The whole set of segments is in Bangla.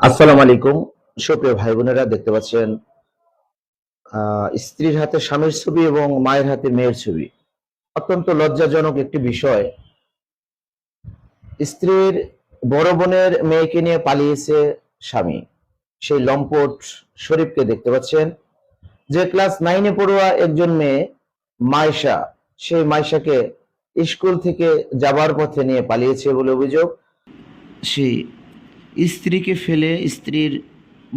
আসসালামু আলাইকুম। সুপ্রিয় ভাই বোনেরা, দেখতে পাচ্ছেন স্ত্রীর হাতে স্বামীর ছবি এবং মায়ের হাতে মেয়ের ছবি। অত্যন্ত লজ্জাজনক একটি বিষয়। স্ত্রীর বড় বোনের মেয়েকে নিয়ে পালিয়েছে স্বামী। সেই লম্পট শরীফকে দেখতে পাচ্ছেন, যে ক্লাস নাইনে পড়ুয়া একজন মেয়ে মাইশা সেই মাইশাকে স্কুল থেকে যাবার পথে নিয়ে পালিয়েছে বলে অভিযোগ। সে স্ত্রীকে ফেলে স্ত্রীর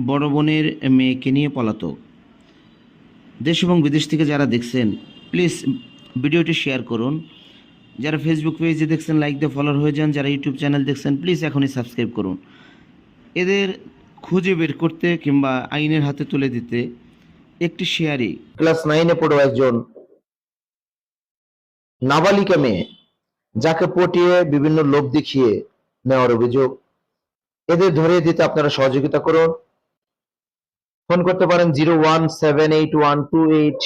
বড় বোনের মেয়েকে নিয়ে পলাতক। দেশ এবং বিদেশ থেকে যারা দেখছেন প্লিজ ভিডিওটি শেয়ার করুন। যারা ফেসবুক পেজে দেখছেন লাইক দিয়ে ফলোয়ার হয়ে যান। যারা ইউটিউব চ্যানেল দেখছেন প্লিজ এখনই সাবস্ক্রাইব করুন। এদের খুঁজে বের করতে কিংবা আইনের হাতে তুলে দিতে একটি শেয়ারই ক্লাস নাইনে পড়ুয়া একজন নাবালিকা মেয়ে, যাকে পটিয়ে বিভিন্ন লোভ দেখিয়ে নেওয়ার অভিযোগ। এদের ধরিয়ে দিতে আপনারা সহযোগিতা করুন। ফোন করতে পারেন zero one seven eight one two eight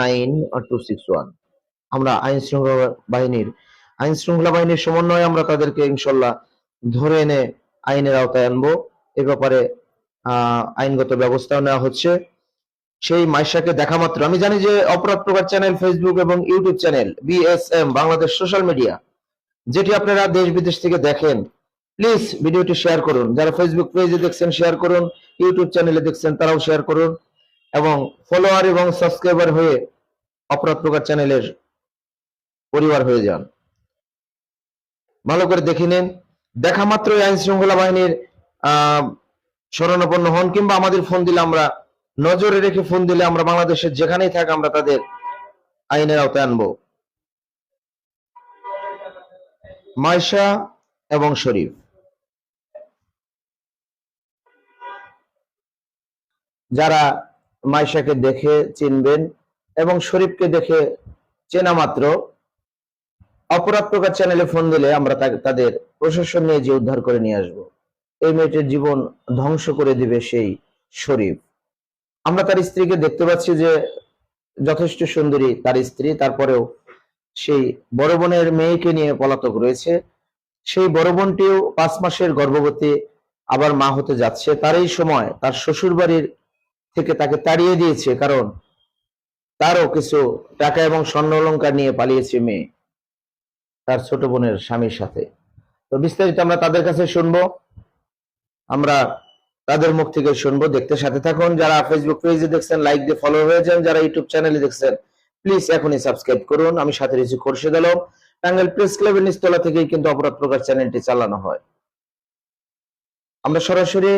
nine two six one. আমরা আইন শৃঙ্খলা বাহিনীর, আইন শৃঙ্খলা বাহিনীর সমন্বয়ে আমরা তাদেরকে ইনশাল্লাহ ধরে এনে আইনের আওতায় আনব। এ ব্যাপারে আইনগত ব্যবস্থাও নেওয়া হচ্ছে। সেই মাইশাকে দেখা মাত্র। আমি জানি যে অপরাধ প্রকার চ্যানেল ফেসবুক এবং YouTube channel, BSM, Bangladesh social media, যেটি আপনারা দেশ বিদেশ থেকে দেখেন প্লিজ ভিডিওটি শেয়ার করুন। যারা ফেসবুক পেজে দেখছেন শেয়ার করুন। ইউটিউব চ্যানেলে দেখছেন, তারাও শেয়ার করুন। এবং ফলোয়ার এবং সাবস্ক্রাইবার হয়ে অপরাধ প্রকার চ্যানেলের পরিবার হয়ে যান। ভালো করে দেখে নিন। দেখা মাত্রই আইন শৃঙ্খলা বাহিনীর, আহ, শরণাপন্ন হন কিংবা আমাদের ফোন দিলে আমরা, নজরে রেখে ফোন দিলে আমরা বাংলাদেশের যেখানেই থাক আমরা তাদের আইনের আওতায় আনব। মাইশা এবং শরীফ। যারা মাইশাকে দেখে চিনবেন এবং শরীফকে দেখে চেনা মাত্র, অপরাধ প্রকার চ্যানেলে ফোন দিলে আমরা তাদের প্রশাসন নিয়ে যে উদ্ধার করে নিয়ে আসব, এই মেয়েটির জীবন ধ্বংস করে দিবে সেই শরীফ। আমরা তার স্ত্রীকে দেখতে পাচ্ছি যে যথেষ্ট সুন্দরী তার স্ত্রী, তারপরেও সেই বড় বোনের মেয়েকে নিয়ে পলাতক রয়েছে। সেই বড় বোনটিও পাঁচ মাসের গর্ভবতী, আবার মা হতে যাচ্ছে। তার এই সময় তার শ্বশুর বাড়ির থেকে তাকে তাড়িয়ে দিয়েছে, কারণ তারও কিছু টাকা এবং স্বর্ণ অলংকার নিয়ে পালিয়েছে মেয়ে, তার ছোট বোনের স্বামীর সাথে। তো বিস্তারিত আমরা তাদের কাছে শুনব। আমরা তাদের মুখ থেকে শুনব। দেখতে সাথে থাকুন। যারা ফেসবুক পেজে দেখছেন লাইক দিয়ে ফলো হয়ে যান। যারা ইউটিউব চ্যানেলে দেখছেন প্লিজ এখনই সাবস্ক্রাইব করুন। আমি সাথে রয়েছি খোরশেদ আলম। টাঙ্গাইল প্রেস ক্লাবের নিচতলা থেকেই কিন্তু অপরাধ প্রকার চ্যানেলটি চালানো হয়। আমরা সরাসরি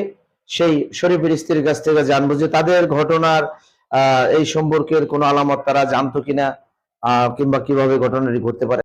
সেই শরীফের স্ত্রীর কাছ থেকে জানব যে তাদের ঘটনার এই সম্পর্কের কোনো আলামত তারা জানতো কিনা কিংবা কীভাবে ঘটনাটি ঘটতে পারে।